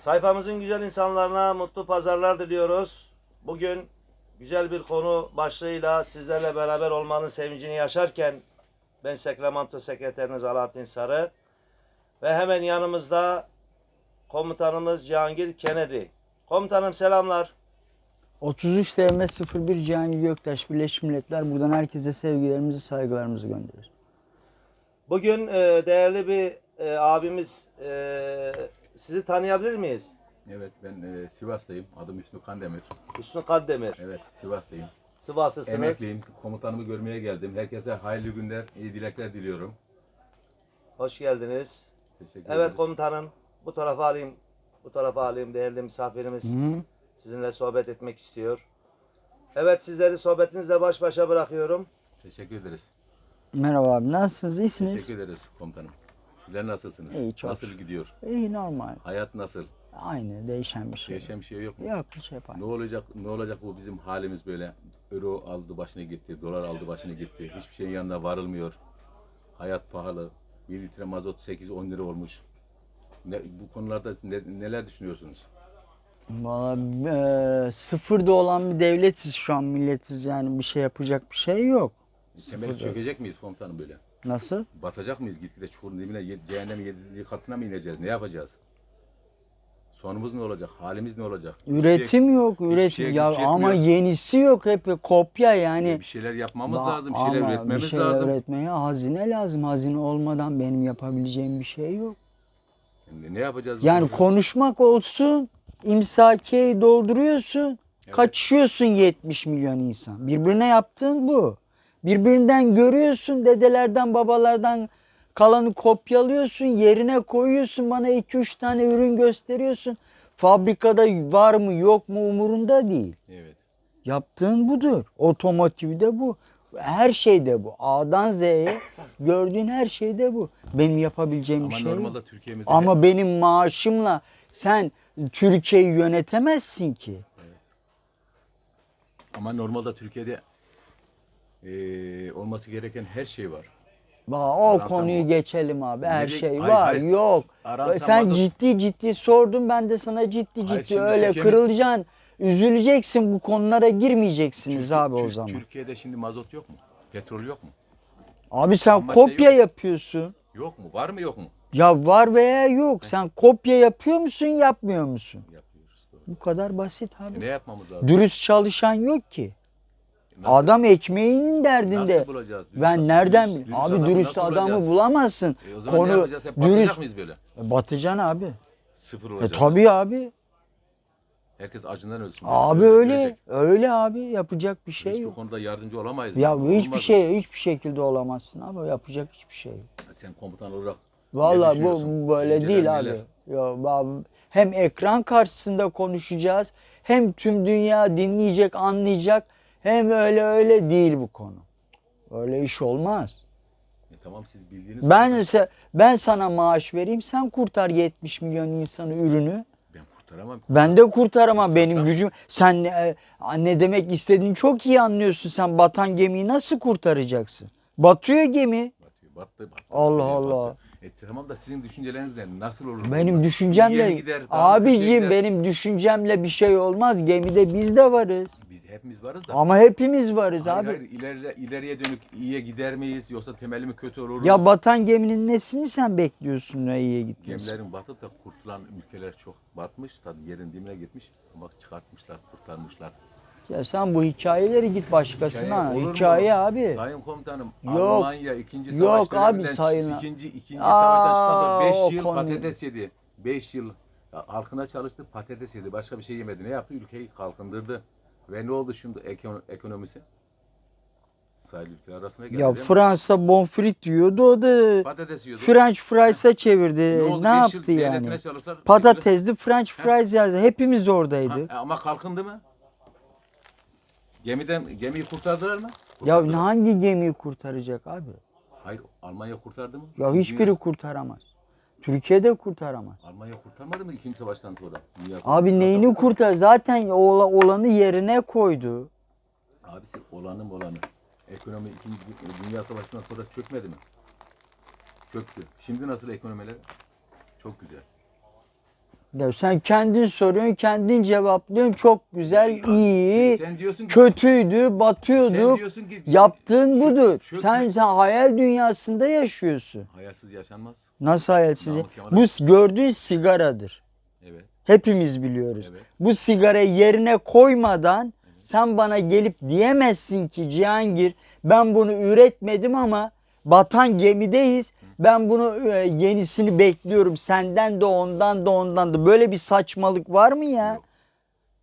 Sayfamızın güzel insanlarına mutlu pazarlar diliyoruz. Bugün güzel bir konu başlığıyla sizlerle beraber olmanın sevincini yaşarken ben Sekremanto Sekreteriniz Alaaddin Sarı ve hemen yanımızda komutanımız Cihangir Kennedy. Komutanım selamlar. 33 TM 01 Cihangir Göktaş Birleşmiş Milletler buradan herkese sevgilerimizi saygılarımızı gönderiyoruz. Bugün e, değerli bir e, abimiz e, sizi tanıyabilir miyiz? Evet ben e, Sivas'tayım. Adım Hüsnü Kandemir. Hüsnü Kaddemir. Evet Sivas'tayım. Sivaslısınız. Emekliyim. Komutanımı görmeye geldim. Herkese hayırlı günler, iyi dilekler diliyorum. Hoş geldiniz. Teşekkür Evet ederiz. komutanım. Bu tarafa alayım. Bu tarafa alayım. Değerli misafirimiz Hı. sizinle sohbet etmek istiyor. Evet sizleri sohbetinizle baş başa bırakıyorum. Teşekkür ederiz. Merhaba abi nasılsınız? İyisiniz? Teşekkür ederiz komutanım. Sizler nasılsınız? İyi, çok Nasıl gidiyor? İyi normal. Hayat nasıl? Aynı değişen bir şey. Değişen bir şey yok mu? Yok bir şey yapar. Ne olacak? Ne olacak bu bizim halimiz böyle? Euro aldı başını gitti, dolar aldı başını gitti. Hiçbir şeyin yanına varılmıyor. Hayat pahalı. 1 litre mazot 8-10 lira olmuş. Ne, bu konularda ne- neler düşünüyorsunuz? Valla eee, sıfırda olan bir devletiz şu an milletiz yani bir şey yapacak bir şey yok. Temeli çökecek miyiz komutanım böyle? Nasıl? Batacak mıyız gitgide çukurun dibine, cehennemin yedinci katına mı ineceğiz? Ne yapacağız? Sonumuz ne olacak? Halimiz ne olacak? Hiçbir şey- Üretim yok, üretim. şeye ya ama yenisi yok hep kopya yani. bir şeyler yapmamız Ba- lazım, bir şeyler üretmemiz bir şeyler lazım. üretmeye hazine lazım. Hazine olmadan benim yapabileceğim bir şey yok. Yani ne yapacağız? Yani konuda? konuşmak olsun, imsakiyeyi dolduruyorsun, Evet. kaçışıyorsun 70 milyon insan. Birbirine yaptığın bu. Birbirinden görüyorsun, dedelerden, babalardan kalanı kopyalıyorsun, yerine koyuyorsun, bana 2-3 tane ürün gösteriyorsun. Fabrikada var mı yok mu umurunda değil. Evet. Yaptığın budur. Otomotivde bu. Her şeyde bu. A'dan Z'ye gördüğün her şeyde bu. Benim yapabileceğim Ama bir şey yok. normalde Türkiye'mizde Ama benim maaşımla sen Türkiye'yi yönetemezsin ki. ama normalde Türkiye'de eee, olması gereken her şey var. Ba- O Aransam konuyu o- geçelim abi. Her Nereye- şey Hayır, var. hayır. Yok. Aransam sen adı- ciddi ciddi sordun. Ben de sana ciddi Hayır, ciddi şimdi öyle Türkiye'nin- kırılacaksın. Üzüleceksin bu konulara girmeyeceksiniz Türk- abi o Türk- zaman. Türkiye'de şimdi mazot yok mu? Petrol yok mu? Abi sen Ama kopya yapıyorsun. Yok mu? Var mı yok mu? Ya var veya yok. Sen kopya yapıyor musun, yapmıyor musun? Yapıyoruz. Doğru. Bu kadar basit abi. E ne yapmamız lazım? Dürüst çalışan yok ki. Nasıl- Adam ekmeğinin derdinde. Nasıl bulacağız? Dürüst ben adam- nereden dürüst- dürüst Abi dürüst adamı bulacağız? bulamazsın. E o zaman ne Konu yapacağız? Hep batacak dürüst. mıyız böyle? Batacaksın abi. Sıfır E olacak. tabii abi. Herkes acından ölsün. Abi Öyle- öyle. ölecek. Öyle abi. Yapacak bir şey Hiçbir yok. konuda yardımcı olamayız. Ya Olmaz hiçbir mı? şey hiçbir şekilde olamazsın abi. Yapacak hiçbir şey. yok. Sen komutan olarak Vallahi ne bu böyle değil abi. Ya hem ekran karşısında konuşacağız, hem tüm dünya dinleyecek, anlayacak. Hem öyle öyle değil bu konu. Öyle iş olmaz. E tamam siz bildiğiniz Ben ise ben sana maaş vereyim, sen kurtar 70 milyon insanı ürünü. ben kurtaramam. Ben de kurtaramam benim Kurtarsan- gücüm. Sen ne, ne demek istediğini çok iyi anlıyorsun. Sen batan gemiyi nasıl kurtaracaksın? Batıyor gemi. Batıyor, battı, battı. Allah battı. Allah. E tamam da sizin düşünceleriniz ne? Nasıl olur? Benim düşüncemle abicim benim düşüncemle bir şey olmaz. Gemide biz de varız. Hepimiz varız da. Ama hepimiz varız hayır, abi. hayır, ileri, ileriye dönük iyiye gider miyiz yoksa temeli mi kötü olur? Ya batan geminin nesini sen bekliyorsun da iyiye gitmesi? Gemilerin batıp da kurtulan ülkeler çok batmış. Tabii yerin dibine gitmiş ama çıkartmışlar, kurtarmışlar. Ya sen bu hikayeleri git başkasına. olur mu? Hikaye abi. Sayın komutanım Yok. Almanya ikinci Yok savaş abi, döneminden sayın- ikinci, ikinci Aa, savaştan çıktıktan sonra o 5 yıl konuyu- patates yedi. 5 yıl halkına çalıştı patates yedi. Başka bir şey yemedi. Ne yaptı? Ülkeyi kalkındırdı. Ve ne oldu şimdi ekon- ekonomisi? Sahil ülkeler arasına geldi. Ya? Fransa bonfrit yiyordu o da Patates yiyordu. French fries'a çevirdi. ne Ne, oldu? Beş yıl yaptı devletine yani? çalıştılar. Patatesli French fries yazdı. Hepimiz oradaydık. Ha, ama kalkındı mı? Gemiden gemiyi kurtardılar mı? Ya Kurtardılar. hangi gemiyi kurtaracak abi? Hayır, Almanya kurtardı mı? Ya hiçbiri kurtaramaz. Türkiye'de kurtaramaz. Almanya kurtarmadı mı ikinci savaştan sonra? Dünya Abi neyini kurtar? Zaten ola- olanı yerine koydu. Abisi olanı olanı. Ekonomi ikinci dünya savaşından sonra çökmedi mi? Çöktü. Şimdi nasıl ekonomiler? Çok güzel. Ya sen kendin soruyorsun, kendin cevaplıyorsun. Çok güzel, iyi, Sen diyorsun ki kötüydü, ki Yaptığın Çök- budur. çökme- Sen sen hayal dünyasında yaşıyorsun. Hayalsiz yaşanmaz. Nasıl hayalsiz? Bu gördüğün sigaradır. Evet. Hepimiz biliyoruz. Evet. Bu sigarayı yerine koymadan sen bana gelip diyemezsin ki Cihangir ben bunu üretmedim ama batan gemideyiz. Ben bunu e, yenisini bekliyorum. Senden de ondan da ondan da. Böyle bir saçmalık var mı ya? Yok.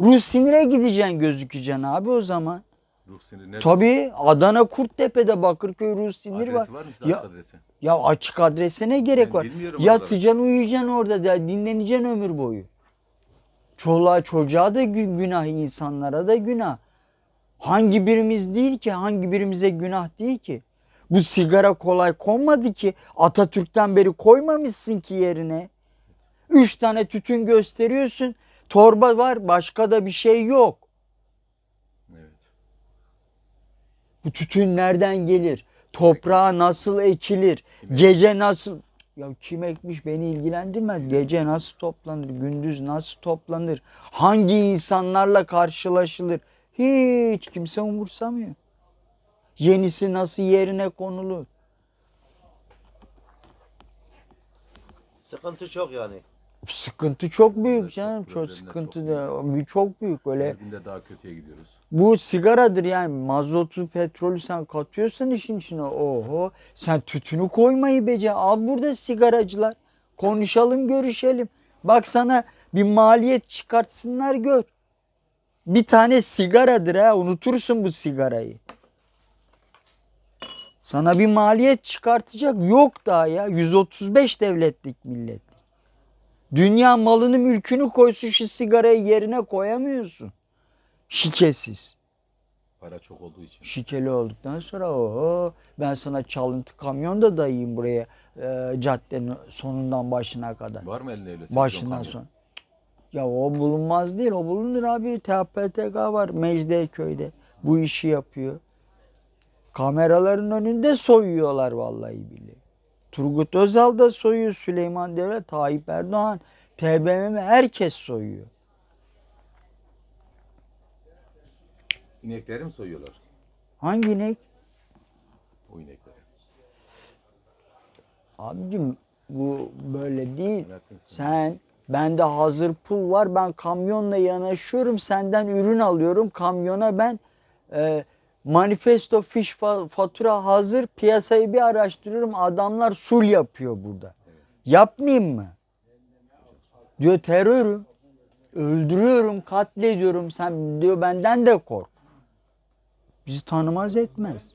Ruh sinire gideceksin gözükeceksin abi o zaman. Ruh siniri nerede? Tabii Adana Kurttepe'de Bakırköy ruh siniri var. Adresi var mı Ya- adresi? Ya açık adrese ne gerek Ben var? bilmiyorum Yatacaksın uyuyacaksın orada da dinleneceksin ömür boyu. Çoluğa çocuğa da gü- günah insanlara da günah. Hangi birimiz değil ki hangi birimize günah değil ki. Bu sigara kolay konmadı ki Atatürk'ten beri koymamışsın ki yerine. Üç tane tütün gösteriyorsun. Torba var başka da bir şey yok. Evet. Bu tütün nereden gelir? Toprağa nasıl ekilir? Gece nasıl? Ya kim ekmiş beni ilgilendirmez. Gece nasıl toplanır? Gündüz nasıl toplanır? Hangi insanlarla karşılaşılır? Hiç kimse umursamıyor. Yenisi nasıl yerine konulur? Sıkıntı çok yani. Sıkıntı çok büyük Evet, canım. Çok problemler sıkıntı çok da çok büyük öyle. Her günde daha kötüye gidiyoruz. Bu sigaradır yani mazotu petrolü sen katıyorsun işin içine oho sen tütünü koymayı bece al burada sigaracılar konuşalım görüşelim bak sana bir maliyet çıkartsınlar gör bir tane sigaradır ha unutursun bu sigarayı sana bir maliyet çıkartacak yok daha ya 135 devletlik millet dünya malını mülkünü koysun şu sigarayı yerine koyamıyorsun şikesiz Para çok olduğu için. şikeli olduktan sonra oho ben sana çalıntı kamyon da dayayayım buraya e, caddenin sonundan başına kadar. Var mı elinde öyle? Başından sonra. Ya o bulunmaz değil o bulunur abi. TPTK var Mecidiyeköy'de bu işi yapıyor. Kameraların önünde soyuyorlar vallahi billahi. Turgut Özal da soyuyor, Süleyman Demirel, Tayyip Erdoğan, TBMM herkes soyuyor. İnekleri mi soyuyorlar? Hangi inek? O inekleri. Abicim bu böyle değil. Sen bende hazır pul var. Ben kamyonla yanaşıyorum. Senden ürün alıyorum. Kamyona ben e, manifesto fiş fa- fatura hazır. Piyasayı bir araştırıyorum. Adamlar sul yapıyor burada. Yapmayayım mı? Diyor terörüm. Öldürüyorum, katlediyorum. Sen diyor benden de kork. Bizi tanımaz etmez.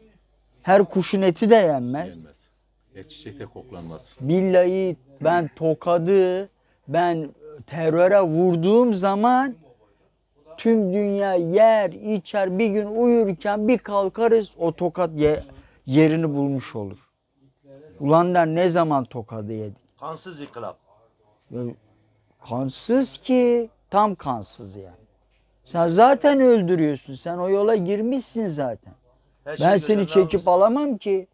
Her kuşun eti de yenmez. Yenmez. Et çiçekte koklanmaz. Billahi ben tokadı ben teröre vurduğum zaman tüm dünya yer içer bir gün uyurken bir kalkarız o tokat ye- yerini bulmuş olur. Ulan der ne zaman tokadı yedik? Kansız inkılap. Kansız ki tam kansız yani. Sen zaten öldürüyorsun. Sen o yola girmişsin zaten. Her şey Ben göze seni çekip almışsın. alamam ki.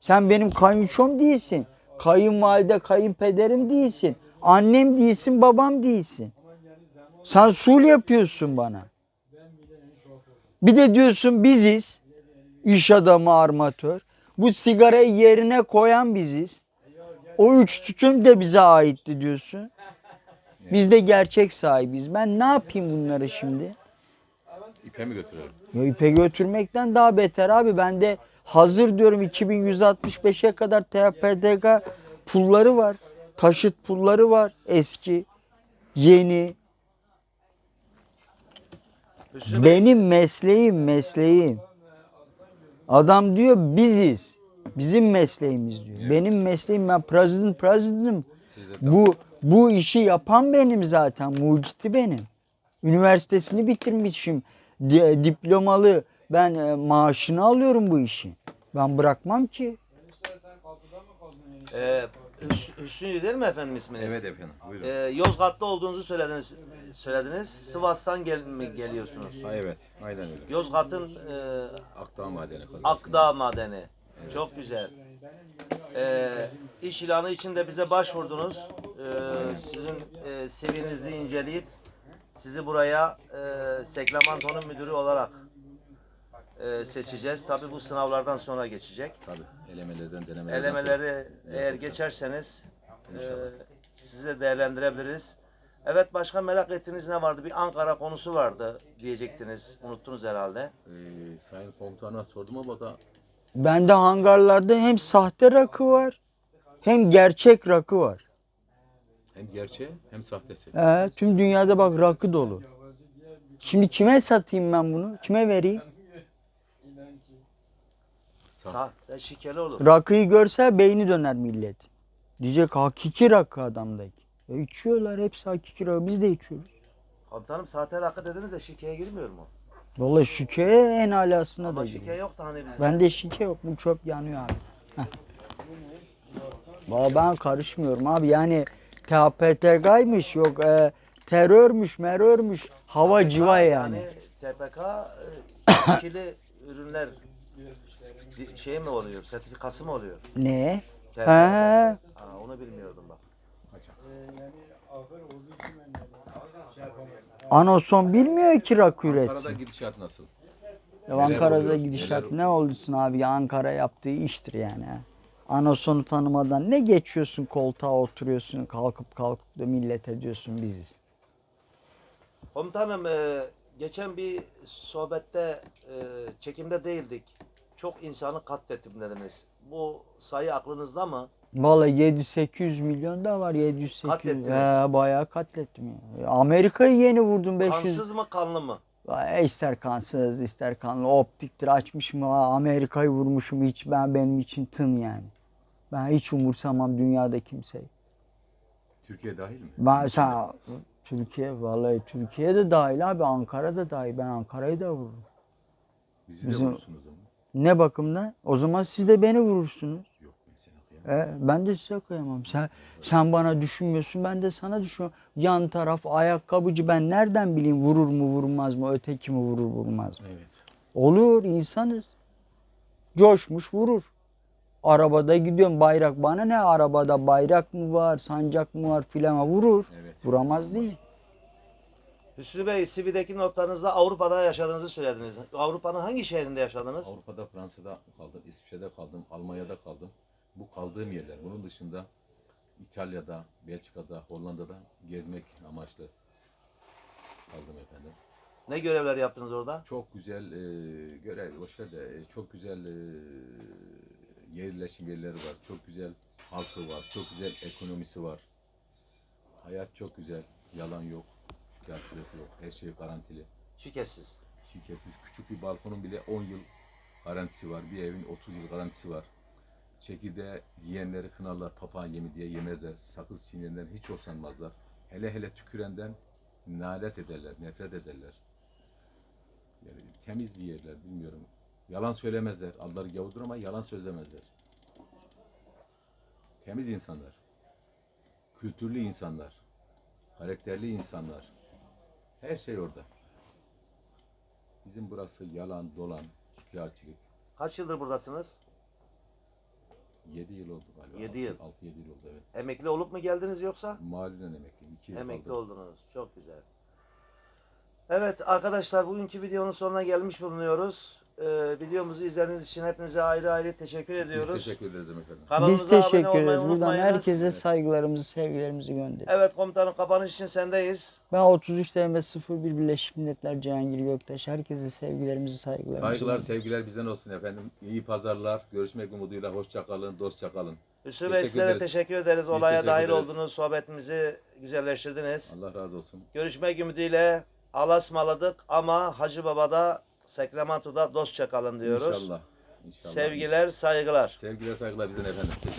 Sen benim kayınçom değilsin. Kayınvalide, kayınpederim değilsin. Annem değilsin, babam değilsin. Sen sul yapıyorsun bana. Bir de diyorsun biziz. İş adamı armatör. Bu sigarayı yerine koyan biziz. O üç tütün de bize aitti diyorsun. Biz de gerçek sahibiz. Ben ne yapayım bunları şimdi? İpe mi götürelim? Ya ipe götürmekten daha beter abi. Ben de hazır diyorum 2165'e kadar TPDK pulları var. Taşıt pulları var. Eski, yeni. Benim mesleğim, mesleğim. Adam diyor biziz. Bizim mesleğimiz diyor. Benim mesleğim ben president presidentim. Bu bu işi yapan benim zaten. Mucidi benim. Üniversitesini bitirmişim. Di- diplomalı. Ben e, maaşını alıyorum bu işi. Ben bırakmam ki. e, Hüsnü değil mi efendim isminiz? Evet efendim. Buyurun. E, Yozgat'ta olduğunuzu söylediniz. söylediniz. Sivas'tan gel mi geliyorsunuz? Ha, evet. Aynen öyle. Yozgat'ın e, Akdağ madeni kazası. Akdağ Madeni. Çok güzel. E, iş ilanı için de bize başvurdunuz. E, sizin e, CV'nizi inceleyip sizi buraya e, Seklamanto'nun müdürü olarak e, seçeceğiz. Tabii bu sınavlardan sonra geçecek. Tabii elemelerden denemelerden Elemeleri eğer geçerseniz e, size değerlendirebiliriz. Evet başka merak ettiğiniz ne vardı? Bir Ankara konusu vardı diyecektiniz. Unuttunuz herhalde. sonra, e, Sayın Komutan'a sordum ama da Bende hangarlarda hem sahte rakı var hem gerçek rakı var. hem gerçeği hem sahtesi. Ee, tüm dünyada bak rakı dolu. Şimdi kime satayım ben bunu? Kime vereyim? Sahte şikeli olur. Rakıyı görse beyni döner millet. Diyecek hakiki rakı adamdaki. E içiyorlar hepsi hakiki rakı. Biz de içiyoruz. Komutanım sahte rakı dediniz de şikeye girmiyor mu? Vallahi şike en alasına da Ama giriyor. şike yoktu hani bizde. Bende şike yok. Bu çöp yanıyor abi. Heh. Valla ben karışmıyorum abi. Yani TPTK'ymış yok e, terörmüş merörmüş hava civa yani. TPK e, ürünler di- şey mi oluyor? Sertifikası mı oluyor? Ne? He. Aa, onu bilmiyordum bak. Anoson bilmiyor ki rakı Ankara'da üretsin. gidişat nasıl? Ya neler Ankara'da oluyor, gidişat ne olursun abi ya Ankara yaptığı iştir yani. ha. Anosonu tanımadan ne geçiyorsun koltuğa oturuyorsun kalkıp kalkıp da millet ediyorsun biziz. Komutanım e, geçen bir sohbette e, çekimde değildik. Çok insanı katlettim dediniz. Bu sayı aklınızda mı? Vallahi 7-800 milyon da var 700-800. Katlettiniz. He, bayağı katlettim ya. Amerika'yı yeni vurdum 500. Kansız mı kanlı mı? Vay, ister kansız ister kanlı optiktir açmışım Amerika'yı vurmuşum hiç ben benim için tın yani. Ben hiç umursamam dünyada kimseyi. Türkiye dahil mi? Ben sen Türkiye vallahi Türkiye de dahil abi Ankara da dahil. Ben Ankara'yı da vururum. Bizi Bizim- de vurursunuz ama. Ne bakımdan? O zaman siz de beni vurursunuz. Yok ben seni kıyamam. E, ben de size kıyamam. Sen, sen bana düşünmüyorsun ben de sana düşünüyorum. Yan taraf ayakkabıcı ben nereden bileyim vurur mu vurmaz mı öteki mi vurur vurmaz mı? Evet. Olur insanız. Coşmuş vurur. Arabada gidiyorum bayrak bana ne arabada bayrak mı var sancak mı var filan vurur. Evet. Vuramaz değil. Hüsnü Bey, CV'deki notlarınızda Avrupa'da yaşadığınızı söylediniz. Avrupa'nın hangi şehrinde yaşadınız? Avrupa'da, Fransa'da kaldım, İsviçre'de kaldım, Almanya'da kaldım. Bu kaldığım yerler. Bunun dışında İtalya'da, Belçika'da, Hollanda'da gezmek amaçlı kaldım efendim. Ne görevler yaptınız orada? Çok güzel e, görev, boşver de e, çok güzel e, yerleşim yerleri var. Çok güzel halkı var. Çok güzel ekonomisi var. Hayat çok güzel. Yalan yok. Şikayetçilik yok. Her şey garantili. Şiketsiz. Şirketsiz küçük bir balkonun bile 10 yıl garantisi var. Bir evin 30 yıl garantisi var. Çekirdeği yiyenleri kınarlar papağan yemi diye yemezler. Sakız çiğneyenden hiç hoşlanmazlar. Hele hele tükürenden nalet ederler, nefret ederler. Yani temiz bir yerler bilmiyorum. Yalan söylemezler. Adları gavurdur ama yalan sözlemezler. Temiz insanlar. Kültürlü insanlar. Karakterli insanlar. Her şey orada. Bizim burası yalan, dolan, şikayetçilik. Kaç yıldır buradasınız? 7 yıl oldu galiba. Yedi yıl. 6-7 yıl oldu evet. Emekli olup mu geldiniz yoksa? Maliden emekliyim. 2 yıl Emekli kaldım. oldunuz. Çok güzel. Evet arkadaşlar bugünkü videonun sonuna gelmiş bulunuyoruz. Ee, videomuzu izlediğiniz için hepinize ayrı ayrı teşekkür ediyoruz. Biz teşekkür ederiz efendim. Kanalımıza Biz teşekkür abone olmayı ederiz. Buradan unutmayınız. herkese saygılarımızı, sevgilerimizi gönderiyoruz. Evet komutanım kapanış için sendeyiz. Ben 33 TM 01 Birleşmiş Milletler Cihangir Göktaş. Herkese sevgilerimizi, saygılarımızı Saygılar, gönderiyoruz. sevgiler bizden olsun efendim. İyi pazarlar. Görüşmek umuduyla. Hoşça kalın, dostça kalın. Hüsnü Bey Teşekkür size de ederiz. teşekkür ederiz. Biz Olaya teşekkür dahil ederiz. oldunuz. Sohbetimizi güzelleştirdiniz. Allah razı olsun. Görüşmek ümidiyle Allah'a ısmarladık ama Hacı Baba'da Seklamanto'da dostça kalın diyoruz. İnşallah. İnşallah. Sevgiler, saygılar. Sevgiler, saygılar bizden efendim. Teşekkür